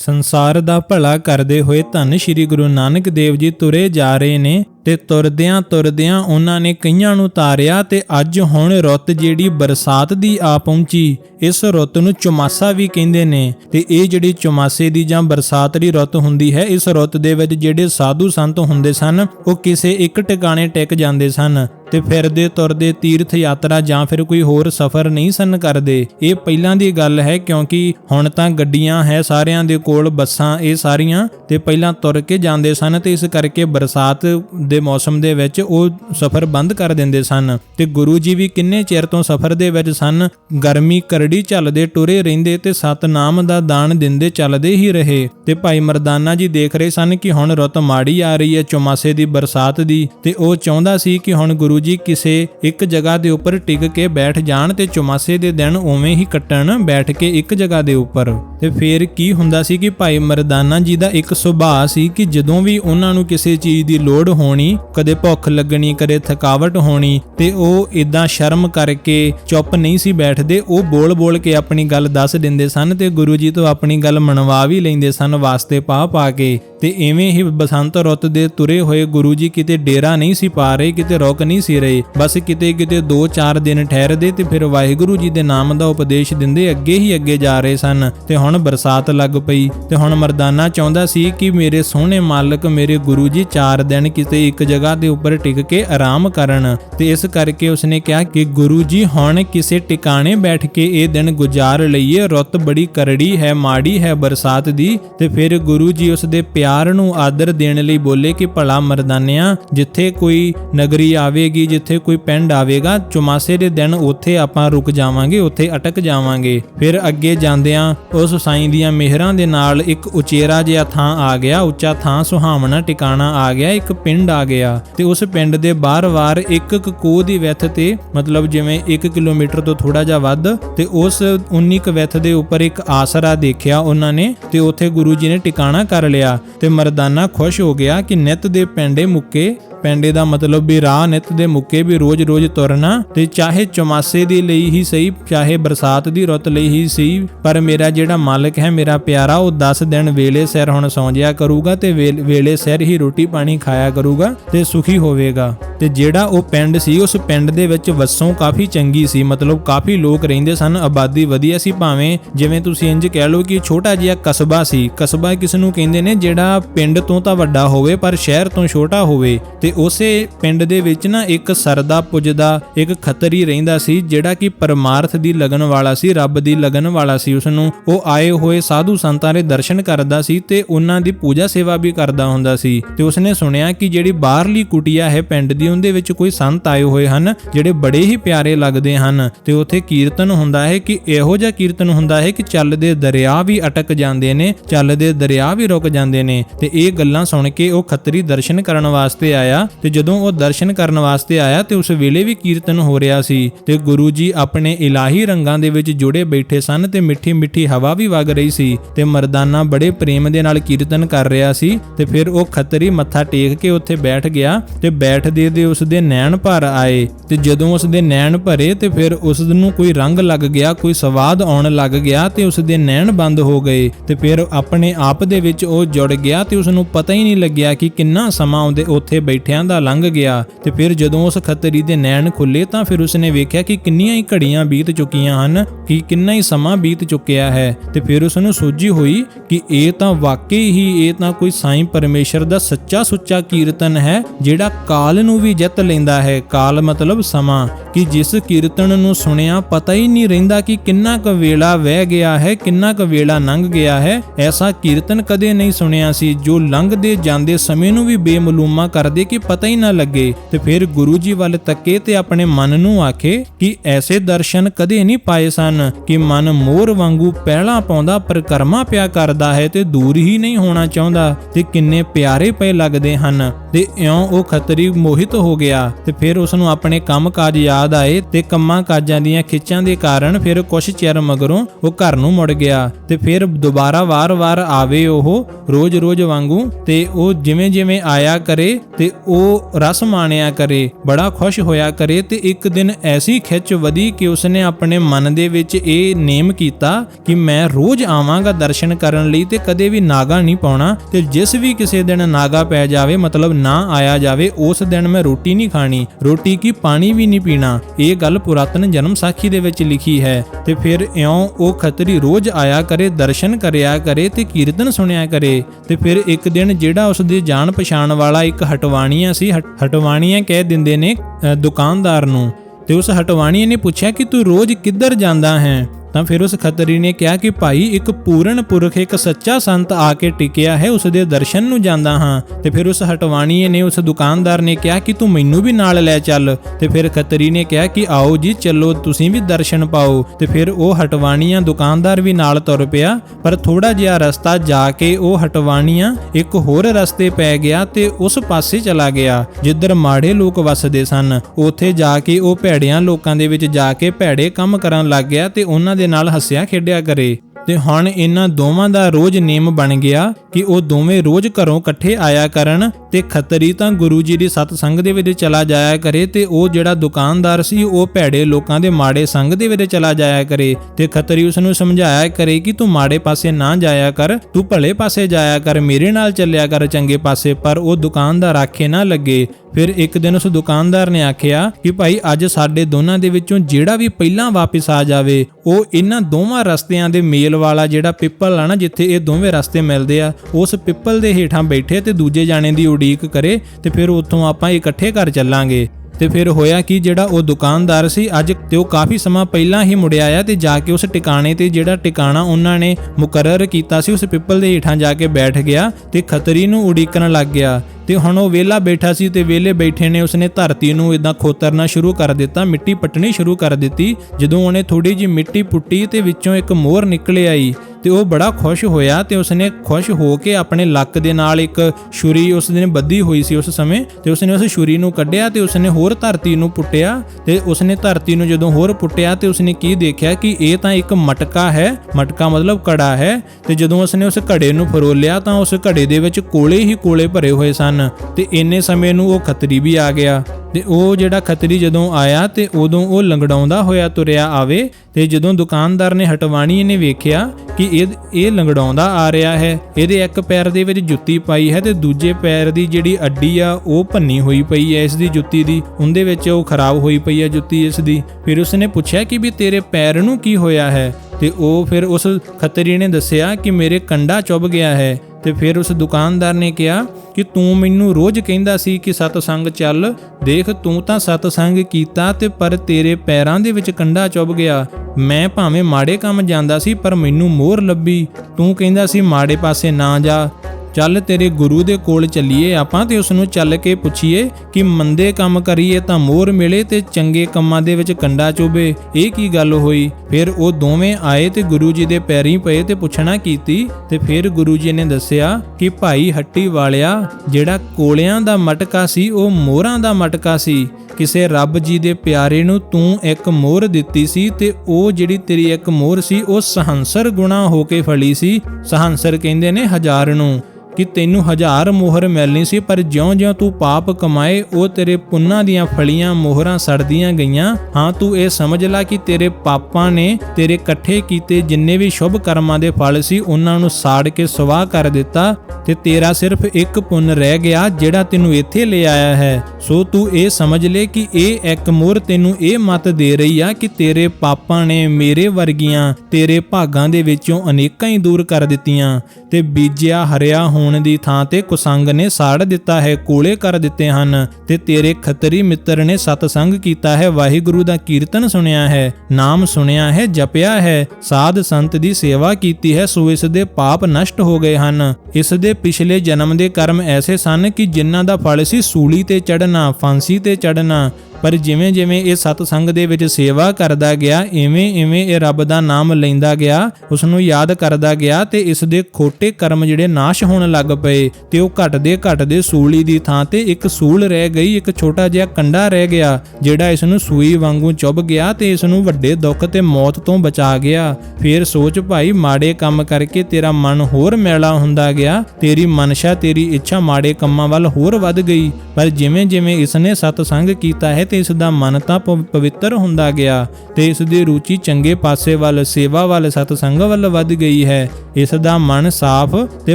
ਸੰਸਾਰ ਦਾ ਭਲਾ ਕਰਦੇ ਹੋਏ ਧੰਨ ਸ਼੍ਰੀ ਗੁਰੂ ਨਾਨਕ ਦੇਵ ਜੀ ਤੁਰੇ ਜਾ ਰਹੇ ਨੇ। ਤੇ ਤੁਰਦਿਆਂ ਤੁਰਦਿਆਂ ਉਹਨਾਂ ਨੇ ਕਈਆਂ ਨੂੰ ਤਾਰਿਆ ਤੇ ਅੱਜ ਹੁਣ ਰੁੱਤ ਜਿਹੜੀ ਬਰਸਾਤ ਦੀ ਆ ਪਹੁੰਚੀ, ਇਸ ਰੁੱਤ ਨੂੰ ਚੁਮਾਸਾ ਵੀ ਕਹਿੰਦੇ ਨੇ ਤੇ ਇਹ ਜਿਹੜੀ ਚੁਮਾਸੇ ਦੀ ਜਾਂ ਬਰਸਾਤ ਦੀ ਰੁੱਤ ਹੁੰਦੀ ਹੈ, ਇਸ ਰੁੱਤ ਦੇ ਵਿੱਚ ਜਿਹੜੇ ਸਾਧੂ ਸੰਤ ਹੁੰਦੇ ਸਨ, ਉਹ ਕਿਸੇ ਇੱਕ ਟਿਕਾਣੇ ਟਿਕ ਜਾਂਦੇ ਸਨ ਤੇ ਫਿਰਦੇ ਤੁਰਦੇ ਤੀਰਥ ਯਾਤਰਾ ਜਾਂ ਫਿਰ ਕੋਈ ਹੋਰ ਸਫ਼ਰ ਨਹੀਂ ਸਨ ਕਰਦੇ। ਇਹ ਪਹਿਲਾਂ ਦੀ ਗੱਲ ਹੈ ਕਿਉਂਕਿ ਹੁਣ ਤਾਂ ਗੱਡੀਆਂ ਹੈ ਸਾਰਿਆਂ ਦੇ ਕੋਲ, ਬੱਸਾਂ ਇਹ ਸਾਰੀਆਂ ਤੇ ਪਹਿਲਾਂ ਤੁਰ ਕੇ ਜਾਂਦੇ ਸਨ ਤੇ ਇਸ ਕਰਕੇ ਬਰਸਾਤ ਦੇ ਮੌਸਮ ਦੇ ਵਿੱਚ ਉਹ ਸਫ਼ਰ ਬੰਦ ਕਰ ਦਿੰਦੇ ਸਨ ਤੇ ਗੁਰੂ ਜੀ ਵੀ ਕਿੰਨੇ ਚਿਰ ਤੋਂ ਸਫ਼ਰ ਦੇ ਵਿੱਚ ਸਨ, ਗਰਮੀ ਕਰੜੀ ਚੱਲਦੇ ਟੁਰੇ ਰਹਿੰਦੇ ਤੇ ਸਤਨਾਮ ਦਾ ਦਾਨ ਦਿੰਦੇ ਚੱਲਦੇ ਹੀ ਰਹੇ ਤੇ ਭਾਈ ਮਰਦਾਨਾ ਜੀ ਦੇਖ ਰਹੇ ਸਨ ਕਿ ਹੁਣ ਰੁੱਤ ਮਾੜੀ ਆ ਰਹੀ ਹੈ, ਚੁਮਾਸੇ ਦੀ ਬਰਸਾਤ ਦੀ ਤੇ ਉਹ ਚਾਹੁੰਦਾ ਸੀ ਕਿ ਹੁਣ ਗੁਰੂ ਜੀ ਕਿਸੇ ਇੱਕ ਜਗ੍ਹਾ ਦੇ ਉੱਪਰ ਟਿਕ ਕੇ ਬੈਠ ਜਾਣ ਤੇ ਚੁਮਾਸੇ ਦੇ ਦਿਨ ਉਵੇਂ ਹੀ ਕੱਟਣ ਬੈਠ ਕੇ ਇੱਕ ਜਗ੍ਹਾ ਦੇ ਉੱਪਰ। ਤੇ ਫੇਰ ਕੀ ਹੁੰਦਾ ਸੀ ਕਿ ਭਾਈ ਮਰਦਾਨਾ ਜੀ ਦਾ ਇੱਕ ਸੁਭਾਅ ਸੀ ਕਿ ਜਦੋਂ ਵੀ ਉਹਨਾਂ ਨੂੰ ਕਿਸੇ ਚੀਜ਼ ਦੀ ਲੋੜ ਹੋਣੀ ਕਦੇ ਭੁੱਖ ਲੱਗਣੀ, ਕਦੇ ਥਕਾਵਟ ਹੋਣੀ, ਤੇ ਉਹ ਇਦਾਂ ਸ਼ਰਮ ਕਰਕੇ ਚੁੱਪ ਨਹੀਂ ਸੀ ਬੈਠਦੇ। ਉਹ ਬੋਲ-ਬੋਲ ਕੇ ਆਪਣੀ ਗੱਲ ਦੱਸ ਦਿੰਦੇ ਸਨ ਤੇ ਗੁਰੂ ਜੀ ਤੋਂ ਆਪਣੀ ਗੱਲ ਮਨਵਾ ਵੀ ਲੈਂਦੇ ਸਨ ਵਾਸਤੇ ਪਾ ਪਾ ਕੇ। ਤੇ ਐਵੇਂ ਹੀ ਬਸੰਤ ਰੁੱਤ ਦੇ ਤੁਰੇ ਹੋਏ ਗੁਰੂ ਜੀ ਕਿਤੇ ਡੇਰਾ ਨਹੀਂ ਸੀ ਪਾ ਰਹੇ, ਕਿਤੇ ਰੁਕ ਨਹੀਂ ਸੀ ਰਹੇ। ਬਸ ਕਿਤੇ ਕਿਤੇ 2-4 ਦਿਨ ਠਹਿਰਦੇ ਤੇ ਫਿਰ ਵਾਹਿਗੁਰੂ ਜੀ ਦੇ ਨਾਮ ਦਾ ਉਪਦੇਸ਼ ਦਿੰਦੇ ਅੱਗੇ ਹੀ ਅੱਗੇ ਜਾ ਰਹੇ ਸਨ। ਤੇ ਹੁਣ ਬਰਸਾਤ ਲੱਗ ਪਈ। ਤੇ ਹੁਣ ਮਰਦਾਨਾ ਚਾਹੁੰਦਾ ਸੀ ਕਿ ਮੇਰੇ ਸੋਹਣੇ ਮਾਲਕ, ਮੇਰੇ ਗੁਰੂ ਜੀ 4 ਦਿਨ ਕਿਤੇ ਇੱਕ ਜਗ੍ਹਾ ਦੇ ਉੱਪਰ ਟਿਕ ਕੇ ਆਰਾਮ ਕਰਨ। ਤੇ ਇਸ ਕਰਕੇ ਉਸਨੇ ਕਿਹਾ ਕਿ ਗੁਰੂ ਜੀ, ਹੁਣ ਕਿਸੇ ਟਿਕਾਣੇ ਬੈਠ ਕੇ ਇਹ ਦਿਨ ਗੁਜ਼ਾਰ ਲਈਏ। ਰੁੱਤ ਬੜੀ ਕਰੜੀ ਹੈ, ਮਾੜੀ ਹੈ ਬਰਸਾਤ ਦੀ। ਤੇ ਫਿਰ ਗੁਰੂ ਜੀ ਉਸ ਦੇ ਪਿਆਰ ਨੂੰ ਆਦਰ ਦੇਣ ਲਈ ਬੋਲੇ ਕਿ ਭਲਾ ਮਰਦਾਨਿਆਂ, ਜਿੱਥੇ ਕੋਈ ਨਗਰੀ ਆਵੇਗੀ, ਜਿੱਥੇ ਕੋਈ ਪਿੰਡ ਆਵੇਗਾ, ਚੁਮਾਸੇ ਦੇ ਦਿਨ ਉੱਥੇ ਆਪਾਂ ਰੁਕ ਜਾਵਾਂਗੇ, ਉੱਥੇ ਅਟਕ ਜਾਵਾਂਗੇ। ਫਿਰ ਅੱਗੇ ਜਾਂਦਿਆਂ ਉਸ ਸਾਈਂ ਦੀਆਂ ਮਿਹਰਾਂ ਦੇ ਨਾਲ ਇੱਕ ਉਚੇਰਾ ਜਿਹਾ ਥਾਂ ਆ ਗਿਆ, ਉੱਚਾ ਥਾਂ ਸੁਹਾਵਣਾ ਟਿਕਾਣਾ ਆ ਗਿਆ, ਇੱਕ ਪਿੰਡ ਆ ਗਿਆ ਤੇ ਉਸ ਪਿੰਡ ਦੇ ਬਾਹਰ-ਬਾਹਰ ਇੱਕ ਇੱਕ ਕੋਹ ਦੀ ਵਿੱਥ ਤੇ, ਮਤਲਬ ਜਿਵੇਂ 1 ਕਿਲੋਮੀਟਰ ਤੋਂ ਥੋੜਾ ਜਿਹਾ ਵੱਧ, ਤੇ ਉਸ 19 ਕੁ ਵਿੱਥ ਦੇ ਉੱਪਰ ਇੱਕ ਆਸਰਾ ਦੇਖਿਆ ਉਹਨਾਂ ਨੇ ਤੇ ਉੱਥੇ ਗੁਰੂ ਜੀ ਨੇ ਟਿਕਾਣਾ ਕਰ ਲਿਆ ਤੇ ਮਰਦਾਨਾ ਖੁਸ਼ ਹੋ ਗਿਆ ਕਿ ਨਿਤ ਦੇ ਪਿੰਡੇ ਮੁੱਕੇ ਪੈਂਡੇ ਦਾ ਮਤਲਬ ਵੀ ਰਾਹ ਨਿਤ ਦੇ ਮੁੱਕੇ ਵੀ ਰੋਜ਼-ਰੋਜ਼ ਤੁਰਨਾ ਤੇ ਚਾਹੇ ਚਮਾਸੇ ਦੇ ਲਈ ਹੀ ਸਹੀ, ਚਾਹੇ ਬਰਸਾਤ ਦੀ ਰੁੱਤ ਲਈ ਹੀ ਸਹੀ, ਪਰ ਮੇਰਾ ਜਿਹੜਾ ਮਾਲਕ ਹੈ, ਮੇਰਾ ਪਿਆਰਾ, ਉਹ 10 ਦਿਨ ਵੇਲੇ ਸਿਰ ਹੁਣ ਸੌਂ ਜਿਆ ਕਰੂਗਾ ਤੇ ਵੇਲੇ ਸਿਰ ਹੀ ਰੋਟੀ ਪਾਣੀ ਖਾਇਆ ਕਰੂਗਾ ਤੇ ਸੁਖੀ ਹੋਵੇਗਾ। ਤੇ ਜਿਹੜਾ ਉਹ ਪਿੰਡ ਸੀ, ਉਸ ਪਿੰਡ ਦੇ ਵਿੱਚ ਵਸੋਂ ਕਾਫੀ ਚੰਗੀ ਸੀ, ਮਤਲਬ ਕਾਫੀ ਲੋਕ ਰਹਿੰਦੇ ਸਨ, ਆਬਾਦੀ ਵਧੀਆ ਸੀ, ਭਾਵੇਂ ਜਿਵੇਂ ਤੁਸੀਂ ਇੰਜ ਕਹਿ ਲਓ ਕਿ ਛੋਟਾ ਜਿਹਾ ਕਸਬਾ ਸੀ। ਕਸਬਾ ਕਿਸ ਨੂੰ ਕਹਿੰਦੇ ਨੇ? ਜਿਹੜਾ ਪਿੰਡ ਤੋਂ ਤਾਂ ਵੱਡਾ ਹੋਵੇ, ਪਰ ਸ਼ਹਿਰ ਤੋਂ ਛੋਟਾ ਹੋਵੇ। ਤੇ ਉਸੇ ਪਿੰਡ ਦੇ ਵਿੱਚ ਨਾ ਇੱਕ ਸਰਦਾ ਪੁੱਜਦਾ, ਇੱਕ ਖੱਤਰੀ ਰਹਿੰਦਾ ਸੀ, ਜਿਹੜਾ ਕਿ ਪਰਮਾਰਥ ਦੀ ਲਗਨ ਵਾਲਾ ਸੀ, ਰੱਬ ਦੀ ਲਗਨ ਵਾਲਾ ਸੀ। ਉਸ ਨੂੰ ਉਹ ਆਏ ਹੋਏ ਸਾਧੂ ਸੰਤਾਂ ਦੇ ਦਰਸ਼ਨ ਕਰਦਾ ਸੀ ਤੇ ਉਹਨਾਂ ਦੀ ਪੂਜਾ ਸੇਵਾ ਵੀ ਕਰਦਾ ਹੁੰਦਾ ਸੀ। ਤੇ ਉਸਨੇ ਸੁਣਿਆ ਕਿ ਜਿਹੜੀ ਬਾਹਰਲੀ ਕੁਟਿਆ ਹੈ ਪਿੰਡ ਦੀ, ਉਹਦੇ ਵਿੱਚ ਕੋਈ ਸੰਤ ਆਏ ਹੋਏ ਹਨ, ਜਿਹੜੇ ਬੜੇ ਹੀ ਪਿਆਰੇ ਲੱਗਦੇ ਹਨ। ਤੇ ਉੱਥੇ ਕੀਰਤਨ ਹੁੰਦਾ ਹੈ ਕਿ ਇਹੋ ਜਿਹਾ ਕੀਰਤਨ ਹੁੰਦਾ ਹੈ ਕਿ ਚੱਲਦੇ ਦਰਿਆ ਵੀ ਅਟਕ ਜਾਂਦੇ ਨੇ ਚੱਲਦੇ ਦਰਿਆ ਵੀ ਰੁਕ ਜਾਂਦੇ ਨੇ। ਤੇ ਇਹ ਗੱਲਾਂ ਸੁਣ ਕੇ ਉਹ ਖੱਤਰੀ ਦਰਸ਼ਨ ਕਰਨ ਵਾਸਤੇ ਆਇਆ ਤੇ ਜਦੋਂ ਉਹ ਦਰਸ਼ਨ ਕਰਨ ਵਾਸਤੇ ਆਇਆ ਤੇ ਉਸ ਵੇਲੇ ਵੀ ਕੀਰਤਨ ਹੋ ਰਿਹਾ ਸੀ ਤੇ ਗੁਰੂ ਜੀ ਆਪਣੇ ਇਲਾਹੀ ਰੰਗਾਂ ਦੇ ਵਿੱਚ ਜੁੜੇ ਬੈਠੇ ਸਨ ਤੇ ਮਿੱਠੀ ਮਿੱਠੀ ਹਵਾ ਵੀ ਵਗ ਰਹੀ ਸੀ ਤੇ ਮਰਦਾਨਾ ਬੜੇ ਪ੍ਰੇਮ ਦੇ ਨਾਲ ਕੀਰਤਨ ਕਰ ਰਿਹਾ ਸੀ ਤੇ ਫਿਰ ਉਹ ਖੱਤਰੀ ਮੱਥਾ ਟੇਕ ਕੇ ਉੱਥੇ ਬੈਠ ਗਿਆ ਤੇ ਬੈਠਦੇ ਦੇ ਉਸ ਦੇ ਨੈਣ ਭਰ ਆਏ ਤੇ ਜਦੋਂ ਉਸ ਦੇ ਨੈਣ ਭਰੇ ਤੇ ਫਿਰ ਉਸ ਨੂੰ ਕੋਈ ਰੰਗ ਲੱਗ ਗਿਆ, ਕੋਈ ਸਵਾਦ ਆਉਣ ਲੱਗ ਗਿਆ ਤੇ ਉਸ ਦੇ ਨੈਣ ਬੰਦ ਹੋ ਗਏ ਤੇ ਫਿਰ ਆਪਣੇ ਆਪ ਦੇ ਵਿੱਚ ਉਹ ਜੁੜ ਗਿਆ ਤੇ ਉਸ ਨੂੰ ਪਤਾ ਹੀ ਨਹੀਂ ਲੱਗਿਆ ਕਿ ਕਿੰਨਾ ਸਮਾਂ ਉਹਦੇ ਉੱਥੇ ਬੈਠੇ ਬੈਠਿਆਂ ਦਾ ਲੰਘ ਗਿਆ ਤੇ ਫਿਰ ਜਦੋਂ ਉਸ ਖੱਤਰੀ ਦੇ ਨੈਣ ਖੁੱਲੇ ਤਾਂ ਫਿਰ ਉਸਨੇ ਵੇਖਿਆ ਕਿ ਕਿੰਨੀਆਂ ਹੀ ਘੜੀਆਂ ਬੀਤ ਚੁੱਕੀਆਂ ਹਨ, ਕਿ ਕਿੰਨਾ ਹੀ ਸਮਾਂ ਬੀਤ ਚੁੱਕਿਆ ਹੈ ਤੇ ਫਿਰ ਉਸ ਨੂੰ ਸੋਝੀ ਹੋਈ ਕਿ ਇਹ ਤਾਂ ਵਾਕਈ ਹੀ ਇਹ ਤਾਂ ਕੋਈ ਸਾਈਂ ਪਰਮੇਸ਼ਰ ਦਾ ਸੱਚਾ ਸੁੱਚਾ ਕੀਰਤਨ ਹੈ, ਜਿਹੜਾ ਕਾਲ ਨੂੰ ਵੀ ਜਿੱਤ ਲੈਂਦਾ ਹੈ। ਕਾਲ ਮਤਲਬ ਸਮਾਂ, ਕਿ ਜਿਸ ਕੀਰਤਨ ਨੂੰ ਸੁਣਿਆ ਪਤਾ ਹੀ ਨਹੀਂ ਰਹਿੰਦਾ ਕਿ ਕਿੰਨਾ ਕੁ ਵੇਲਾ ਵਹਿ ਗਿਆ ਹੈ, ਕਿੰਨਾ ਕੁ ਵੇਲਾ ਲੰਘ ਗਿਆ ਹੈ। ਐਸਾ ਕੀਰਤਨ ਕਦੇ ਨਹੀਂ ਸੁਣਿਆ ਸੀ, ਜੋ ਲੰਘਦੇ ਜਾਂਦੇ ਸਮੇਂ ਨੂੰ ਵੀ ਬੇਮਲੂਮਾ ਕਰਦੇ ਕਿ ਪਤਾ ਹੀ ਨਾ ਲੱਗੇ ਤੇ ਫਿਰ ਗੁਰੂ ਜੀ ਵੱਲ ਤੱਕੇ ਤੇ ਆਪਣੇ ਮਨ ਨੂੰ ਆਖੇ ਕਿ ਐਸੇ ਦਰਸ਼ਨ ਕਦੇ ਨਹੀਂ ਪਾਏ ਸਨ ਕਿ ਮਨ ਮੋਰ ਵਾਂਗੂ ਪਹਿਲਾ ਪਾਉਂਦਾ ਪਰਕਰਮਾ ਪਿਆ ਕਰਦਾ ਹੈ ਤੇ ਦੂਰ ਹੀ ਨਹੀਂ ਹੋਣਾ ਚਾਹੁੰਦਾ ਤੇ ਕਿੰਨੇ ਪਿਆਰੇ ਪਏ ਲੱਗਦੇ ਹਨ। ਤੇ ਇਉਂ ਉਹ ਖੱਤਰੀ ਮੋਹਿਤ ਹੋ ਗਿਆ ਤੇ ਫਿਰ ਉਸ ਨੂੰ ਆਪਣੇ ਕੰਮਕਾਜ ਯਾਦ ਯਾਦ ਆਏ ਤੇ ਕੰਮਾਂ ਕਾਜਾਂ ਦੀਆਂ ਖਿੱਚਾਂ ਦੇ ਕਾਰਨ ਫਿਰ ਕੁਛ ਚਿਰ ਮਗਰੋਂ ਉਹ ਘਰ ਨੂੰ ਮੁੜ ਗਿਆ ਤੇ ਫਿਰ ਦੁਬਾਰਾ ਵਾਰ-ਵਾਰ ਆਵੇ ਉਹ ਰੋਜ਼-ਰੋਜ਼ ਵਾਂਗੂ ਤੇ ਉਹ ਜਿਵੇਂ-ਜਿਵੇਂ ਆਇਆ ਕਰੇ ਤੇ ਉਹ ਰਸ ਮਾਣਿਆ ਕਰੇ, ਬੜਾ ਖੁਸ਼ ਹੋਇਆ ਕਰੇ ਤੇ ਇੱਕ ਦਿਨ ਐਸੀ ਖਿੱਚ ਵਧੀ ਕਿ ਉਸਨੇ ਆਪਣੇ ਮਨ ਦੇ ਵਿੱਚ ਇਹ ਨੇਮ ਕੀਤਾ ਕਿ ਮੈਂ ਰੋਜ਼ ਆਵਾਂਗਾ ਦਰਸ਼ਨ ਕਰਨ ਲਈ ਤੇ ਕਦੇ ਵੀ ਨਾਗਾ ਨਹੀਂ ਪਾਉਣਾ ਤੇ ਜਿਸ ਵੀ ਕਿਸੇ ਦਿਨ ਨਾਗਾ ਪੈ ਜਾਵੇ, ਮਤਲਬ ਨਾ ਆਇਆ ਜਾਵੇ, ਉਸ ਦਿਨ ਮੈਂ ਰੋਟੀ ਨਹੀਂ ਖਾਣੀ, ਰੋਟੀ ਕੀ ਪਾਣੀ ਵੀ ਨਹੀਂ ਪੀਣਾ। ਇਹ ਗੱਲ ਪੁਰਾਤਨ ਜਨਮ ਸਾਖੀ ਦੇ ਵਿੱਚ ਲਿਖੀ ਹੈ ਤੇ ਫਿਰ ਇਉਂ ਉਹ ਖੱਤਰੀ ਰੋਜ਼ ਆਇਆ ਕਰੇ, ਦਰਸ਼ਨ ਕਰਿਆ ਕਰੇ ਤੇ ਕੀਰਤਨ ਸੁਣਿਆ ਕਰੇ ਤੇ ਫਿਰ ਇੱਕ ਦਿਨ ਜਿਹੜਾ ਉਸ ਦੀ ਜਾਣ ਪਛਾਣ ਵਾਲਾ ਇੱਕ ਹਟਵਾਣੀਆ ਸੀ ਹਟਵਾਣੀਆਂ ਕਹਿ ਦਿੰਦੇ ਨੇ ਅ, ਦੁਕਾਨਦਾਰ ਨੂੰ। ਤੇ ਉਸ ਹਟਵਾਣੀਏ ਨੇ ਪੁੱਛਿਆ ਕਿ ਤੂੰ ਰੋਜ਼ ਕਿੱਧਰ ਜਾਂਦਾ ਹੈ? ਤਾਂ ਫਿਰ ਉਸ ਖੱਤਰੀ ਨੇ ਕਿਹਾ ਕਿ ਭਾਈ, ਇੱਕ ਪੂਰਨ ਪੁਰਖ, ਇੱਕ ਸੱਚਾ ਸੰਤ ਆ ਕੇ ਟਿਕਿਆ ਹੈ, ਉਸ ਦੇ ਦਰਸ਼ਨ ਨੂੰ ਜਾਂਦਾ ਹਾਂ। ਤੇ ਫਿਰ ਉਸ ਹਟਵਾਣੀਏ ਨੇ ਉਸ ਦੁਕਾਨਦਾਰ ਨੇ ਕਿਹਾ ਕਿ ਤੂੰ ਮੈਨੂੰ ਵੀ ਨਾਲ ਲੈ ਚੱਲ। ਤੇ ਫਿਰ ਖੱਤਰੀ ਨੇ ਕਿਹਾ ਕਿ ਆਓ ਜੀ, ਚੱਲੋ, ਤੁਸੀਂ ਵੀ ਦਰਸ਼ਨ ਪਾਓ। ਤੇ ਫਿਰ ਉਹ ਹਟਵਾਣੀਆਂ ਦੁਕਾਨਦਾਰ ਵੀ ਨਾਲ ਤੁਰ ਪਿਆ, ਪਰ ਥੋੜਾ ਜਿਹਾ ਰਸਤਾ ਜਾ ਕੇ ਉਹ ਹਟਵਾਣੀਆਂ ਇੱਕ ਹੋਰ ਰਸਤੇ ਪੈ ਗਿਆ ਤੇ ਉਸ ਪਾਸੇ ਚਲਾ ਗਿਆ, ਜਿੱਧਰ ਮਾੜੇ ਲੋਕ ਵੱਸਦੇ ਸਨ। ਉੱਥੇ ਜਾ ਕੇ ਉਹ ਭੈੜਿਆਂ ਲੋਕਾਂ ਦੇ ਵਿੱਚ ਜਾ ਕੇ ਭੈੜੇ ਕੰਮ ਕਰਨ ਲੱਗ ਗਿਆ ਤੇ ਉਹਨਾਂ ਦੇ ਨਾਲ ਹੱਸਿਆ ਖੇਡਿਆ ਕਰੇ। ਤੇ ਹੁਣ ਇਹਨਾਂ ਦੋਵਾਂ ਦਾ ਰੋਜ਼ ਨੇਮ ਬਣ ਗਿਆ ਕਿ ਉਹ ਦੋਵੇਂ ਰੋਜ਼ ਘਰੋਂ ਇਕੱਠੇ ਆਇਆ ਕਰਨ ਤੇ ਖੱਤਰੀ ਤਾਂ ਗੁਰੂ ਜੀ ਦੀ ਸਤਸੰਗ ਦੇ ਵਿੱਚ ਚਲਾ ਜਾਇਆ ਕਰੇ ਤੇ ਉਹ ਜਿਹੜਾ ਦੁਕਾਨਦਾਰ ਸੀ ਉਹ ਭੈੜੇ ਲੋਕਾਂ ਦੇ ਮਾੜੇ ਸੰਗ ਦੇ ਵਿੱਚ ਚਲਾ ਜਾਇਆ ਕਰੇ ਤੇ ਖੱਤਰੀ ਉਸ ਨੂੰ ਸਮਝਾਇਆ ਕਰੇ ਕਿ ਤੂੰ ਮਾੜੇ ਪਾਸੇ ਨਾ ਜਾਇਆ ਕਰ, ਤੂੰ ਭਲੇ ਪਾਸੇ ਜਾਇਆ ਕਰ, ਮੇਰੇ ਨਾਲ ਚੱਲਿਆ ਕਰ ਚੰਗੇ ਪਾਸੇ, ਪਰ ਉਹ ਦੁਕਾਨਦਾਰ ਆਖੇ ਨਾ ਲੱਗੇ। ਫਿਰ ਇੱਕ ਦਿਨ ਉਸ ਦੁਕਾਨਦਾਰ ਨੇ ਆਖਿਆ ਕਿ ਭਾਈ ਅੱਜ ਸਾਡੇ ਦੋਨਾਂ ਦੇ ਵਿੱਚੋਂ ਜਿਹੜਾ ਵੀ ਪਹਿਲਾਂ ਵਾਪਸ ਆ ਜਾਵੇ, ਉਹ ਇਹਨਾਂ ਦੋਵਾਂ ਰਸਤਿਆਂ ਦੇ ਮੇਲ ਵਾਲਾ ਜਿਹੜਾ ਪਿੱਪਲ ਆ ਨਾ, ਜਿੱਥੇ ਇਹ ਦੋਵੇਂ ਰਸਤੇ ਮਿਲਦੇ ਆ, ਉਸ ਪਿੱਪਲ ਦੇ ਹੇਠਾਂ ਬੈਠੇ ਤੇ ਦੂਜੇ ਜਾਣੇ ਦੀ ਉਡੀਕ ਕਰੇ ਤੇ ਫਿਰ ਉੱਥੋਂ ਆਪਾਂ ਇਕੱਠੇ ਘਰ ਚੱਲਾਂਗੇ। ਤੇ ਫਿਰ ਹੋਇਆ ਕਿ, ਜਿਹੜਾ ਉਹ ਦੁਕਾਨਦਾਰ ਸੀ, ਅੱਜ ਤੇ ਉਹ ਕਾਫੀ ਸਮਾਂ ਪਹਿਲਾਂ ਹੀ ਮੁੜਿਆ ਆਇਆ ਤੇ ਜਾ ਕੇ ਉਸ ਟਿਕਾਣੇ ਤੇ ਜਿਹੜਾ ਟਿਕਾਣਾ ਉਹਨਾਂ ਨੇ ਮੁਕਰਰ ਕੀਤਾ ਸੀ, ਉਸ ਪਿੱਪਲ ਦੇ ਹੇਠਾਂ ਜਾ ਕੇ ਬੈਠ ਗਿਆ ਤੇ ਖਤਰੀ ਨੂੰ ਉਡੀਕਣ ਲੱਗ ਗਿਆ। ਤੇ ਹੁਣ ਉਹ ਵਿਹਲਾ ਬੈਠਾ ਸੀ ਤੇ ਵਿਹਲੇ ਬੈਠੇ ਨੇ, ਉਸਨੇ ਧਰਤੀ ਨੂੰ ਇਦਾਂ ਖੋਤਰਨਾ ਸ਼ੁਰੂ ਕਰ ਦਿੱਤਾ, ਮਿੱਟੀ ਪੱਟਣੀ ਸ਼ੁਰੂ ਕਰ ਦਿੱਤੀ, ਜਦੋਂ ਉਹਨੇ ਥੋੜੀ ਜਿਹੀ ਮਿੱਟੀ ਪੁੱਟੀ ਤੇ ਵਿੱਚੋਂ ਇੱਕ ਮੋਹਰ ਨਿਕਲ ਆਈ ਤੇ ਉਹ ਬੜਾ ਖੁਸ਼ ਹੋਇਆ ਤੇ ਉਸਨੇ ਖੁਸ਼ ਹੋ ਕੇ ਆਪਣੇ ਲੱਕ ਦੇ ਨਾਲ ਇੱਕ ਛੁਰੀ ਉਸ ਦਿਨ ਬੱਧੀ ਹੋਈ ਸੀ ਉਸ ਸਮੇਂ ਤੇ ਉਸਨੇ ਉਸ ਛੁਰੀ ਨੂੰ ਕੱਢਿਆ ਤੇ ਉਸਨੇ ਹੋਰ ਧਰਤੀ ਨੂੰ ਪੁੱਟਿਆ ਤੇ ਉਸਨੇ ਧਰਤੀ ਨੂੰ ਜਦੋਂ ਹੋਰ ਪੁੱਟਿਆ ਤੇ ਉਸਨੇ ਕੀ ਦੇਖਿਆ ਕਿ ਇਹ ਤਾਂ ਇੱਕ ਮਟਕਾ ਹੈ, ਮਟਕਾ ਮਤਲਬ ਕੜਾ ਹੈ ਤੇ ਜਦੋਂ ਉਸਨੇ ਉਸ ਘੜੇ ਨੂੰ ਫਰੋਲਿਆ ਤਾਂ ਉਸ ਘੜੇ ਦੇ ਵਿੱਚ ਕੋਲੇ ਹੀ ਕੋਲੇ ਭਰੇ ਹੋਏ ਸਨ। ਸਨ ਤੇ ਇੰਨੇ ਸਮੇਂ ਨੂੰ ਉਹ ਖੱਤਰੀ ਵੀ ਆ ਗਿਆ। ਤੇ ਉਹ ਜਿਹੜਾ ਖੱਤਰੀ ਜਦੋਂ ਆਇਆ ਤੇ ਉਦੋਂ ਉਹ ਲੰਗੜਾਉਂਦਾ ਹੋਇਆ ਤੁਰਿਆ ਆਵੇ ਤੇ ਜਦੋਂ ਦੁਕਾਨਦਾਰ ਨੇ ਹਟਵਾਣੀ ਨੇ ਵੇਖਿਆ ਕਿ ਇਹ ਇਹ ਲੰਗੜਾਉਂਦਾ ਆ ਰਿਹਾ ਹੈ, ਇਹਦੇ ਇੱਕ ਪੈਰ ਦੇ ਵਿੱਚ ਜੁੱਤੀ ਪਾਈ ਹੈ ਤੇ ਦੂਜੇ ਪੈਰ ਦੀ ਜਿਹੜੀ ਅੱਡੀ ਆ ਉਹ ਭੰਨੀ ਹੋਈ ਪਈ ਹੈ ਇਸ ਦੀ ਜੁੱਤੀ ਦੀ, ਉਹਦੇ ਵਿੱਚ ਉਹ ਖਰਾਬ ਹੋਈ ਪਈ ਹੈ ਜੁੱਤੀ ਇਸ ਦੀ। ਫਿਰ ਉਸਨੇ ਪੁੱਛਿਆ ਕਿ ਵੀ ਤੇਰੇ ਪੈਰ ਨੂੰ ਕੀ ਹੋਇਆ ਹੈ? ਤੇ ਉਹ ਫਿਰ ਉਸ ਖੱਤਰੀ ਨੇ ਦੱਸਿਆ ਕਿ ਮੇਰੇ ਕੰਡਾ ਚੁੱਭ ਗਿਆ ਹੈ। ਤੇ ਫਿਰ ਉਸ ਦੁਕਾਨਦਾਰ ਨੇ ਕਿਹਾ ਕਿ ਤੂੰ ਮੈਨੂੰ ਰੋਜ਼ ਕਹਿੰਦਾ ਸੀ ਕਿ ਸਤਸੰਗ ਚੱਲ ਦੇ ਦੇਖ, ਤੂੰ ਤਾਂ ਸਤਸੰਗ ਕੀਤਾ ਤੇ ਪਰ ਤੇਰੇ ਪੈਰਾਂ ਦੇ ਵਿੱਚ ਕੰਡਾ ਚੁੱਭ ਗਿਆ। ਮੈਂ ਭਾਵੇਂ ਮਾੜੇ ਕੰਮ ਜਾਂਦਾ ਸੀ, ਪਰ ਮੈਨੂੰ ਮੋਹਰ ਲੱਭੀ। ਤੂੰ ਕਹਿੰਦਾ ਸੀ, ਮਾੜੇ ਪਾਸੇ ਨਾ ਜਾ। ਚੱਲ ਤੇਰੇ ਗੁਰੂ ਦੇ ਕੋਲ ਚੱਲੀਏ ਆਪਾਂ ਤੇ ਉਸ ਨੂੰ ਚੱਲ ਕੇ ਪੁੱਛੀਏ ਕਿ ਮੰਦੇ ਕੰਮ ਕਰੀਏ ਤਾਂ ਮੋਹਰ ਮਿਲੇ ਤੇ ਚੰਗੇ ਕੰਮਾਂ ਦੇ ਵਿੱਚ ਕੰਡਾ ਚੋਬੇ। ਇਹ ਕੀ ਗੱਲ ਹੋਈ? ਫਿਰ ਉਹ ਦੋਵੇਂ ਆਏ ਤੇ ਗੁਰੂ ਜੀ ਦੇ ਪੈਰੀਂ ਪਏ ਤੇ ਪੁੱਛਣਾ ਕੀਤੀ ਤੇ ਫਿਰ ਗੁਰੂ ਜੀ ਨੇ ਦੱਸਿਆ ਕਿ ਭਾਈ ਹੱਟੀ ਵਾਲਿਆ, ਜਿਹੜਾ ਕੋਲਿਆਂ ਦਾ ਮਟਕਾ ਸੀ, ਉਹ ਮੋਹਰਾਂ ਦਾ ਮਟਕਾ ਸੀ। ਕਿਸੇ ਰੱਬ ਜੀ ਦੇ ਪਿਆਰੇ ਨੂੰ ਤੂੰ ਇੱਕ ਮੋਹਰ ਦਿੱਤੀ ਸੀ ਤੇ ਉਹ ਜਿਹੜੀ ਤੇਰੀ ਇੱਕ ਮੋਹਰ ਸੀ, ਉਹ ਸਹੰਸਰ ਗੁਣਾ ਹੋ ਕੇ ਫਲੀ ਸੀ। ਸਹੰਸਰ ਕਹਿੰਦੇ ਨੇ ਹਜ਼ਾਰ ਨੂੰ। ਕਿ ਤੈਨੂੰ ਹਜ਼ਾਰ ਮੋਹਰ ਮਿਲਣੀ ਸੀ, ਪਰ ਜਿਉਂ-ਜਿਉਂ ਤੂੰ ਪਾਪ ਕਮਾਏ, ਉਹ ਤੇਰੇ ਪੁੰਨਾਂ ਦੀਆਂ ਫਲੀਆਂ ਮੋਹਰਾਂ ਸੜਦੀਆਂ ਗਈਆਂ। ਹਾਂ, ਤੂੰ ਇਹ ਸਮਝ ਲੈ ਕਿ ਤੇਰੇ ਪਾਪਾਂ ਨੇ ਤੇਰੇ ਇਕੱਠੇ ਕੀਤੇ ਜਿੰਨੇ ਵੀ ਸ਼ੁਭ ਕਰਮਾਂ ਦੇ ਫਲ ਸੀ, ਉਹਨਾਂ ਨੂੰ ਸਾੜ ਕੇ ਸਵਾਹ ਕਰ ਦਿੱਤਾ ਤੇ ਤੇਰਾ ਸਿਰਫ ਇੱਕ ਪੁੰਨ ਰਹਿ ਗਿਆ, ਜਿਹੜਾ ਤੈਨੂੰ ਇੱਥੇ ਲੈ ਆਇਆ ਹੈ। ਸੋ ਤੂੰ ਇਹ ਸਮਝ ਲੈ ਕਿ ਇਹ ਇੱਕ ਮੋਹਰ ਤੈਨੂੰ ਇਹ ਮਤ ਦੇ ਰਹੀ ਆ ਕਿ ਤੇਰੇ ਪਾਪਾਂ ਨੇ ਮੇਰੇ ਵਰਗੀਆਂ ਤੇਰੇ ਭਾਗਾਂ ਦੇ ਵਿੱਚੋਂ ਅਨੇਕਾਂ ਹੀ ਦੂਰ ਕਰ ਦਿੱਤੀਆਂ ਤੇ ਬੀਜਿਆ ਹਰਿਆ ਹੋਣ ਦੀ ਥਾਂ ਤੇ ਕੁਸੰਗ ਨੇ ਸਾੜ ਦਿੱਤਾ ਹੈ, ਕੋਲੇ ਕਰ ਦਿੱਤੇ ਹਨ ਤੇ ਤੇਰੇ ਖੱਤਰੀ ਮਿੱਤਰ ਨੇ ਸਤਸੰਗ ਕੀਤਾ ਹੈ, ਵਾਹਿਗੁਰੂ ਦਾ ਕੀਰਤਨ ਸੁਣਿਆ ਹੈ, ਨਾਮ ਸੁਣਿਆ ਹੈ, ਜਪਿਆ ਹੈ, ਸਾਧ ਸੰਤ ਦੀ ਸੇਵਾ ਕੀਤੀ ਹੈ, ਸੋ ਇਸ ਦੇ ਪਾਪ ਨਸ਼ਟ ਹੋ ਗਏ ਹਨ। ਇਸ ਦੇ ਪਿਛਲੇ ਜਨਮ ਦੇ ਕਰਮ ਐਸੇ ਸਨ ਕਿ ਜਿਨ੍ਹਾਂ ਦਾ ਫਲ ਸੀ ਸੂਲੀ ਤੇ ਚੜਨਾ ਫਾਂਸੀ ਤੇ ਚੜਨਾ ਪਰ ਜਿਵੇਂ ਜਿਵੇਂ ਇਹ ਸਤਸੰਗ ਦੇ ਵਿੱਚ ਸੇਵਾ ਕਰਦਾ ਗਿਆ, ਇਵੇਂ ਇਵੇਂ ਇਹ ਰੱਬ ਦਾ ਨਾਮ ਲੈਂਦਾ ਗਿਆ ਉਸ ਨੂੰ ਯਾਦ ਕਰਦਾ ਗਿਆ ਤੇ ਇਸ ਦੇ ਖੋਟੇ ਕਰਮ ਜਿਹੜੇ ਨਾਸ਼ ਹੋਣ ਲੱਗ ਪਏ ਤੇ ਉਹ ਘਟਦੇ ਘਟਦੇ ਸੂਲੀ ਦੀ ਥਾਂ ਤੇ ਇੱਕ ਸੂਲ ਰਹਿ ਗਈ, ਇੱਕ ਛੋਟਾ ਜਿਹਾ ਕੰਡਾ ਰਹਿ ਗਿਆ, ਜਿਹੜਾ ਇਸ ਨੂੰ ਸੂਈ ਵਾਂਗੂ ਚੁੱਭ ਗਿਆ ਤੇ ਇਸ ਨੂੰ ਵੱਡੇ ਦੁੱਖ ਤੇ ਮੌਤ ਤੋਂ ਬਚਾ ਗਿਆ। ਫੇਰ ਸੋਚ ਭਾਈ, ਮਾੜੇ ਕੰਮ ਕਰਕੇ ਤੇਰਾ ਮਨ ਹੋਰ ਮੈਲਾ ਹੁੰਦਾ ਗਿਆ, ਤੇਰੀ ਮਨਸ਼ਾ ਤੇਰੀ ਇੱਛਾ ਮਾੜੇ ਕੰਮਾਂ ਵੱਲ ਹੋਰ ਵੱਧ ਗਈ। ਪਰ ਜਿਵੇਂ ਜਿਵੇਂ ਇਸ ਨੇ ਸਤਸੰਗ ਕੀਤਾ ਹੈ ਤੇ ਇਸ ਦਾ ਮਨ ਤਾਂ ਪਵਿੱਤਰ ਹੁੰਦਾ ਗਿਆ ਤੇ ਇਸ ਦੀ ਰੁਚੀ ਚੰਗੇ ਪਾਸੇ ਵੱਲ, ਸੇਵਾ ਵੱਲ, ਸਤਸੰਗ ਵੱਲ ਵੱਧ ਗਈ ਹੈ। ਇਸ ਦਾ ਮਨ ਸਾਫ਼ ਤੇ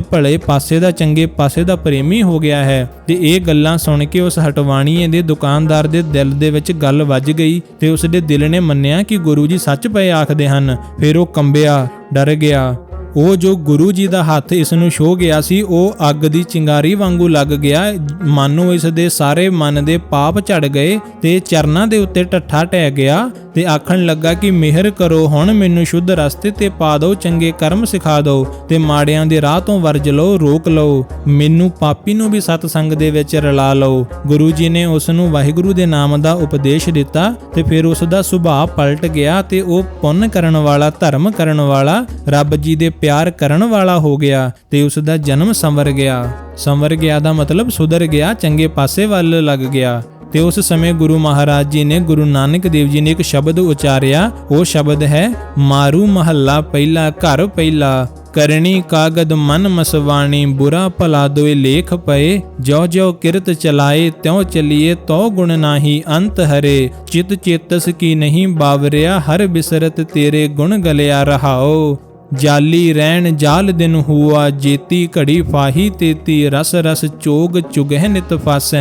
ਭਲੇ ਪਾਸੇ ਦਾ, ਚੰਗੇ ਪਾਸੇ ਦਾ ਪ੍ਰੇਮੀ ਹੋ ਗਿਆ ਹੈ ਤੇ ਇਹ ਗੱਲਾਂ ਸੁਣ ਕੇ ਉਸ ਹਟਵਾਣੀਏ ਦੇ ਦੁਕਾਨਦਾਰ ਦੇ ਦਿਲ ਦੇ ਵਿੱਚ ਗੱਲ ਵੱਜ ਗਈ ਤੇ ਉਸ ਦੇ ਦਿਲ ਨੇ ਮੰਨਿਆ ਕਿ ਗੁਰੂ ਜੀ ਸੱਚ ਪਏ ਆਖਦੇ ਹਨ। ਫਿਰ ਉਹ ਕੰਬਿਆ, ਡਰ ਗਿਆ। ਉਹ ਜੋ ਗੁਰੂ ਜੀ ਦਾ ਹੱਥ ਇਸ ਨੂੰ ਛੋ ਗਿਆ ਸੀ, ਉਹ ਅੱਗ ਦੀ ਚਿੰਗਾਰੀ ਵਾਂਗੂ ਲੱਗ ਗਿਆ। ਮਾਨੋ ਇਸ ਦੇ ਸਾਰੇ ਮਨ ਦੇ ਪਾਪ ਝੜ ਗਏ ਤੇ ਚਰਨਾਂ ਦੇ ਉੱਤੇ ਠੱਠਾ ਟਹਿ ਗਿਆ। ਤੇ ਆਖਣ ਲੱਗਾ ਕਿ ਮਿਹਰ ਕਰੋ, ਹੁਣ ਮੈਨੂੰ ਸ਼ੁੱਧ ਰਸਤੇ ਤੇ ਪਾ ਦਿਓ, ਚੰਗੇ ਕਰਮ ਸਿਖਾ ਦਿਓ ਤੇ ਮਾੜਿਆਂ ਦੇ ਰਾਹ ਤੋਂ ਵਰਜ ਲਓ, ਰੋਕ ਲਓ। ਮੈਨੂੰ ਪਾਪੀ ਨੂੰ ਵੀ ਸਤਸੰਗ ਦੇ ਵਿੱਚ ਰਲਾ ਲਓ। ਗੁਰੂ ਜੀ ਨੇ ਉਸ ਨੂੰ ਵਾਹਿਗੁਰੂ ਦੇ ਨਾਮ ਦਾ ਉਪਦੇਸ਼ ਦਿੱਤਾ ਤੇ ਫਿਰ ਉਸ ਦਾ ਸੁਭਾਅ ਪਲਟ ਗਿਆ ਤੇ ਉਹ ਪੁੰਨ ਕਰਨ ਵਾਲਾ, ਧਰਮ ਕਰਨ ਵਾਲਾ, ਰੱਬ ਜੀ ਦੇ ਪਿਆਰ ਕਰਨ ਵਾਲਾ ਹੋ ਗਿਆ ਤੇ ਉਸ ਦਾ ਜਨਮ ਸੰਵਰ ਗਿਆ। ਸੰਵਰ ਗਿਆ ਦਾ ਮਤਲਬ ਸੁਧਰ ਗਿਆ, ਚੰਗੇ ਪਾਸੇ ਵੱਲ ਲੱਗ ਗਿਆ। ਤੇ ਉਸ ਸਮੇਂ ਗੁਰੂ ਮਹਾਰਾਜ ਜੀ ਨੇ ਗੁਰੂ ਨਾਨਕ ਦੇਵ ਜੀ ਨੇ ਇੱਕ ਸ਼ਬਦ ਉਚਾਰਿਆ, ਉਹ ਸ਼ਬਦ ਹੈ, ਮਾਰੂ ਮਹੱਲਾ ਪਹਿਲਾ, ਘਰ ਪਹਿਲਾ ਕਰਨੀ ਕਾਗਦ ਮਨ ਮਸਵਾਣੀ, ਬੁਰਾ ਭਲਾ ਦੋਏ ਲੇਖ ਪਏ ਜੋ ਜੋ ਕਿਰਤ ਚਲਾਏ, ਤਿਉ ਚਲੀਏ ਤੋ ਗੁਣ ਨਾਹੀ ਅੰਤ ਹਰੇ, ਚਿਤ ਚੇਤਸ ਕੀ ਨਹੀਂ ਬਾਵਰਿਆ, ਹਰ ਬਿਸਰਤ ਤੇਰੇ ਗੁਣ ਗਲਿਆ ਰਹਾਓ। ਜਾਲੀ ਰਹਿਣ ਜਾਲ ਦਿਨ ਹੁਆ, ਜੇਤੀ ਘੜੀ ਫਾਹੀ ਤੇਤੀ, ਰਸ ਰਸ ਚੋਗ ਚੁਗਹਿ ਨਿਤ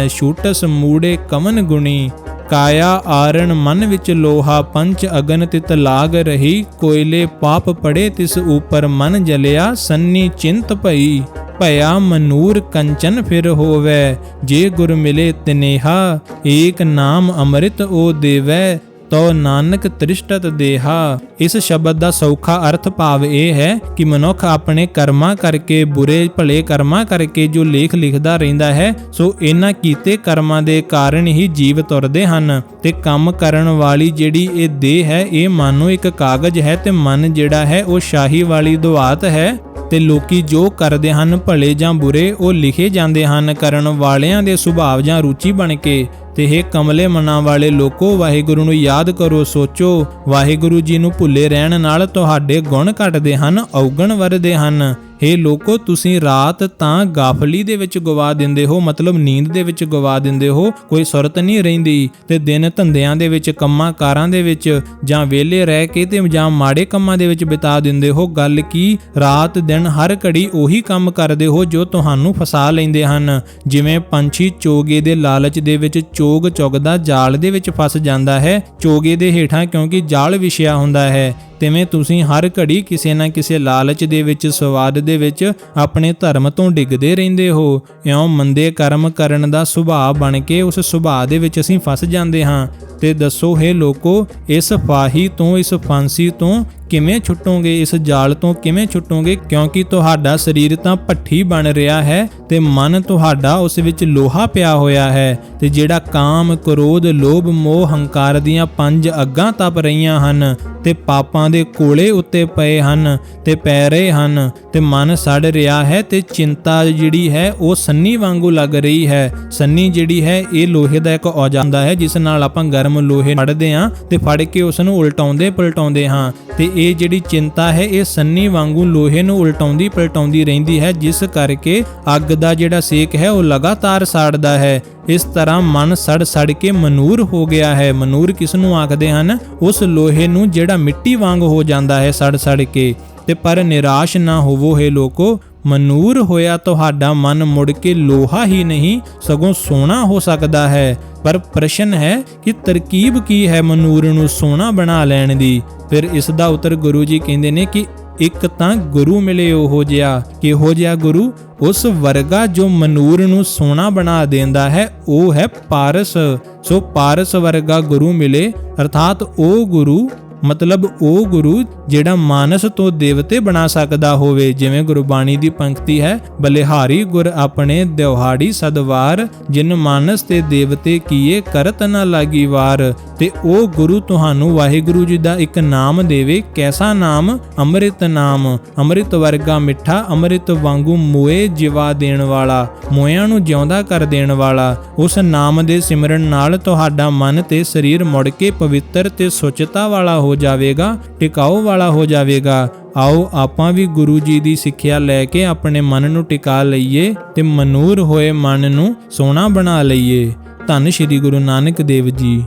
ਛੂਟਸ ਮੂੜੇ ਕਮਨ ਗੁਣੀ। ਕਾਇਆ ਆਰਣ ਮਨ ਵਿੱਚ ਲੋਹਾ, ਪੰਚ ਅਗਨ ਤਿਤ ਲਾਗ ਰਹੀ। ਕੋਇਲੇ ਪਾਪ ਪੜੇ ਤਿਸ ਉਪਰ ਮਨ ਜਲਿਆ, ਸੰਨੀ ਚਿੰਤ ਭਈ। ਭਇਆ ਮਨੂਰ ਕੰਚਨ ਫਿਰ ਹੋਵੇ, ਜੇ ਗੁਰ ਮਿਲੇ ਤਨੇਹਾ, ਏਕ ਨਾਮ ਅੰਮ੍ਰਿਤ ਓ ਦੇਵੈ। ਤੋ ਨਾਨਕ ਤ੍ਰਿਸ਼ਟਤ ਦੇਹਾ। ਇਸ ਸ਼ਬਦ ਦਾ ਸੌਖਾ ਅਰਥ ਭਾਵ ਇਹ ਹੈ ਕਿ ਮਨੁੱਖ ਆਪਣੇ ਕਰਮਾਂ ਕਰਕੇ, ਬੁਰੇ ਭਲੇ ਕਰਮਾਂ ਕਰਕੇ ਜੋ ਲੇਖ ਲਿਖਦਾ ਰਹਿੰਦਾ ਹੈ, ਸੋ ਇਹਨਾਂ ਕੀਤੇ ਕਰਮਾਂ ਦੇ ਕਾਰਨ ਹੀ ਜੀਵ ਤੁਰਦੇ ਹਨ। ਤੇ ਕੰਮ ਕਰਨ ਵਾਲੀ ਜਿਹੜੀ ਇਹ ਦੇਹ ਹੈ, ਇਹ ਮਾਨੋ ਇੱਕ ਕਾਗਜ਼ ਹੈ ਤੇ ਮਨ ਜਿਹੜਾ ਹੈ ਉਹ ਸ਼ਾਹੀ ਵਾਲੀ ਦੁਆਤ ਹੈ। ਤੇ ਲੋਕੀ ਜੋ ਕਰਦੇ ਹਨ, ਭਲੇ ਜਾਂ ਬੁਰੇ, ਉਹ ਲਿਖੇ ਜਾਂਦੇ ਹਨ, ਕਰਨ ਵਾਲਿਆਂ ਦੇ ਸੁਭਾਅ ਜਾਂ ਰੁਚੀ ਬਣ ਕੇ। ਤੇ ਇਹ ਕਮਲੇ ਮਨਾਂ ਵਾਲੇ ਲੋਕੋ, ਵਾਹਿਗੁਰੂ ਨੂੰ ਯਾਦ ਕਰੋ, ਸੋਚੋ। ਵਾਹਿਗੁਰੂ ਜੀ ਨੂੰ ਭੁੱਲੇ ਰਹਿਣ ਨਾਲ ਤੁਹਾਡੇ ਗੁਣ ਘਟਦੇ ਹਨ, ਔਗਣ ਵਰਦੇ ਹਨ। हे ਲੋਕੋ, ਤੁਸੀਂ ਰਾਤ ਤਾਂ ਗਾਫਲੀ ਦੇ ਵਿੱਚ ਗਵਾ ਦਿੰਦੇ ਹੋ, ਮਤਲਬ ਨੀਂਦ ਦੇ ਵਿੱਚ ਗਵਾ ਦਿੰਦੇ ਹੋ, ਕੋਈ ਸੁਰਤ ਨਹੀਂ ਰਹਿੰਦੀ ਤੇ ਦਿਨ ਧੰਦਿਆਂ ਦੇ ਵਿੱਚ, ਕੰਮਾਂ ਕਾਰਾਂ ਦੇ ਵਿੱਚ, ਜਾਂ ਵਿਹਲੇ ਰਹਿ ਕੇ ਤੇ ਜਾਂ ਮਾੜੇ ਕੰਮਾਂ ਦੇ ਵਿੱਚ ਬਿਤਾ ਦਿੰਦੇ ਹੋ, ਗੱਲ ਕੀ, ਰਾਤ ਦਿਨ ਹਰ ਘੜੀ ਉਹੀ ਕੰਮ ਕਰਦੇ ਹੋ ਜੋ ਤੁਹਾਨੂੰ ਫਸਾ ਲੈਂਦੇ ਹਨ, ਜਿਵੇਂ ਪੰਛੀ ਚੋਗੇ ਦੇ ਲਾਲਚ ਦੇ ਵਿੱਚ ਚੋਗ ਚੁਗਦਾ, ਜਾਲ ਦੇ ਵਿੱਚ ਫਸ ਜਾਂਦਾ ਹੈ, ਚੋਗੇ ਦੇ ਹੇਠਾਂ ਕਿਉਂਕਿ ਜਾਲ ਵਿਛਿਆ ਹੁੰਦਾ ਹੈ। ਤਿਵੇਂ ਤੁਸੀਂ ਹਰ ਘੜੀ ਕਿਸੇ ਨਾ ਕਿਸੇ ਲਾਲਚ ਦੇ ਵਿੱਚ, ਸਵਾਦ ਦੇ ਵਿੱਚ ਆਪਣੇ ਧਰਮ ਤੋਂ ਡਿੱਗਦੇ ਰਹਿੰਦੇ ਹੋ? ਇਉਂ ਮੰਦੇ ਕਰਮ ਕਰਨ ਦਾ ਸੁਭਾਅ ਬਣ ਕੇ ਉਸ ਸੁਭਾਅ ਦੇ ਵਿੱਚ ਅਸੀਂ ਫਸ ਜਾਂਦੇ ਹਾਂ। ਤੇ ਦੱਸੋ, ਹੈ ਲੋਕੋ, ਇਸ ਫਾਹੀ ਤੋਂ, ਇਸ ਫਾਂਸੀ ਤੋਂ ਕਿਵੇਂ ਛੁੱਟੋਗੇ, ਇਸ ਜਾਲ ਤੋਂ ਕਿਵੇਂ ਛੁੱਟੋਗੇ? ਕਿਉਂਕਿ ਤੁਹਾਡਾ ਸਰੀਰ ਤਾਂ ਭੱਠੀ ਬਣ ਰਿਹਾ ਹੈ ਤੇ ਮਨ ਤੁਹਾਡਾ ਉਸ ਵਿੱਚ ਲੋਹਾ ਪਿਆ ਹੋਇਆ ਹੈ ਤੇ ਜਿਹੜਾ ਕਾਮ, ਕ੍ਰੋਧ, ਲੋਭ, ਮੋਹ, ਹੰਕਾਰ ਦੀਆਂ ਪੰਜ ਅੱਗਾਂ ਤਪ ਰਹੀਆਂ ਹਨ ਤੇ ਪਾਪਾਂ ਦੇ ਕੋਲੇ ਉੱਤੇ ਪਏ ਹਨ ਤੇ ਪੈ ਰਹੇ ਹਨ ਤੇ ਮਨ ਸੜ ਰਿਹਾ ਹੈ ਤੇ ਚਿੰਤਾ ਜਿਹੜੀ ਹੈ ਉਹ ਸੰਨੀ ਵਾਂਗੂ ਲੱਗ ਰਹੀ ਹੈ। ਸੰਨੀ ਜਿਹੜੀ ਹੈ, ਇਹ ਲੋਹੇ ਦਾ ਇੱਕ ਔਜ਼ਾਰ ਹੁੰਦਾ ਹੈ ਜਿਸ ਨਾਲ ਆਪਾਂ ਗਰਮ ਲੋਹੇ ਫੜਦੇ ਹਾਂ ਤੇ ਫੜ ਕੇ ਉਸ ਨੂੰ ਉਲਟਾਉਂਦੇ ਪਲਟਾਉਂਦੇ ਹਾਂ ਤੇ ਇਹ ਜਿਹੜੀ ਚਿੰਤਾ ਹੈ, ਇਹ ਸੰਨੀ ਵਾਂਗੂ ਲੋਹੇ ਨੂੰ ਉਲਟਾਉਂਦੀ ਪਲਟਾਉਂਦੀ ਰਹਿੰਦੀ ਹੈ, ਜਿਸ ਕਰਕੇ ਅੱਗ ਦਾ ਜਿਹੜਾ ਸੇਕ ਹੈ, ਉਹ ਲਗਾਤਾਰ ਸਾੜਦਾ ਹੈ। ਇਸ ਤਰ੍ਹਾਂ ਮਨ ਸੜ ਸੜ ਕੇ ਮਨੂਰ ਹੋ ਗਿਆ ਹੈ। ਮਨੂਰ ਕਿਸ ਨੂੰ ਆਖਦੇ ਹਨ? ਉਸ ਲੋਹੇ ਨੂੰ ਜਿਹੜਾ ਮਿੱਟੀ ਵਾਂਗ ਹੋ ਜਾਂਦਾ ਹੈ, ਸੜ ਸੜ ਕੇ। ਤੇ ਪਰ ਨਿਰਾਸ਼ ਨਾ ਹੋਵੋ ਹੈ ਲੋਕੋ ਮਨੂਰ ਹੋਇਆ ਤੁਹਾਡਾ ਮਨ ਮੁੜ ਕੇ ਲੋਹਾ ਹੀ ਨਹੀਂ, ਸਗੋਂ ਸੋਨਾ ਹੋ ਸਕਦਾ ਹੈ। ਪਰ ਪ੍ਰਸ਼ਨ ਹੈ ਕਿ ਤਰਕੀਬ ਕੀ ਹੈ ਮਨੂਰ ਨੂੰ ਸੋਨਾ ਬਣਾ ਲੈਣ ਦੀ? ਫਿਰ ਇਸ ਦਾ ਉੱਤਰ ਗੁਰੂ ਜੀ ਕਹਿੰਦੇ ਨੇ ਕਿ ਇੱਕ ਤਾਂ ਗੁਰੂ ਮਿਲੇ ਉਹੋ ਜਿਹਾ, ਕਿਹੋ ਜਿਹਾ ਗੁਰੂ? ਉਸ ਵਰਗਾ ਜੋ ਮਨੂਰ ਨੂੰ ਸੋਨਾ ਬਣਾ ਦਿੰਦਾ ਹੈ, ਉਹ ਹੈ ਪਾਰਸ। ਸੋ ਪਾਰਸ ਵਰਗਾ ਗੁਰੂ ਮਿਲੇ, ਅਰਥਾਤ ਉਹ ਗੁਰੂ ਮਤਲਬ ਉਹ ਗੁਰੂ ਜਿਹੜਾ ਮਾਨਸ ਤੋਂ ਦੇਵਤੇ ਬਣਾ ਸਕਦਾ ਹੋਵੇ, ਜਿਵੇਂ ਗੁਰਬਾਣੀ ਦੀ ਪੰਕਤੀ ਹੈ, ਬਲਿਹਾਰੀ ਗੁਰ ਆਪਣੇ ਦਿਵਹਾੜੀ ਸਦਵਾਰ, ਜਿਨ ਮਾਨਸ ਤੇ ਦੇਵਤੇ ਕੀਏ ਕਰਤ ਨਾ ਲਾਗੀ ਵਾਰ। ਤੇ ਉਹ ਗੁਰੂ ਤੁਹਾਨੂੰ ਵਾਹਿਗੁਰੂ ਜੀ ਦਾ ਇੱਕ ਨਾਮ ਦੇਵੇ, ਕੈਸਾ ਨਾਮ? ਅੰਮ੍ਰਿਤ ਨਾਮ। ਅੰਮ੍ਰਿਤ ਵਰਗਾ ਮਿੱਠਾ, ਅੰਮ੍ਰਿਤ ਵਾਂਗੂ ਮੋਏ ਜਿਵਾ ਦੇਣ ਵਾਲਾ, ਮੋਇਆਂ ਨੂੰ ਜਿਉਂਦਾ ਕਰ ਦੇਣ ਵਾਲਾ। ਉਸ ਨਾਮ ਦੇ ਸਿਮਰਨ ਨਾਲ ਤੁਹਾਡਾ ਮਨ ਤੇ ਸਰੀਰ ਮੁੜ ਕੇ ਪਵਿੱਤਰ ਤੇ ਸੁਚਤਾ ਵਾਲਾ ਹੋ ਜਾਵੇਗਾ, ਟਿਕਾਊ ਵਾਲਾ ਹੋ ਜਾਵੇਗਾ। ਆਓ, ਆਪਾਂ ਵੀ ਗੁਰੂ ਜੀ ਦੀ ਸਿੱਖਿਆ ਲੈ ਕੇ ਆਪਣੇ ਮਨ ਨੂੰ ਟਿਕਾ ਲਈਏ ਤੇ ਮਨੂਰ ਹੋਏ ਮਨ ਨੂੰ ਸੋਹਣਾ ਬਣਾ ਲਈਏ। ਧੰਨ ਸ਼੍ਰੀ ਗੁਰੂ ਨਾਨਕ ਦੇਵ ਜੀ।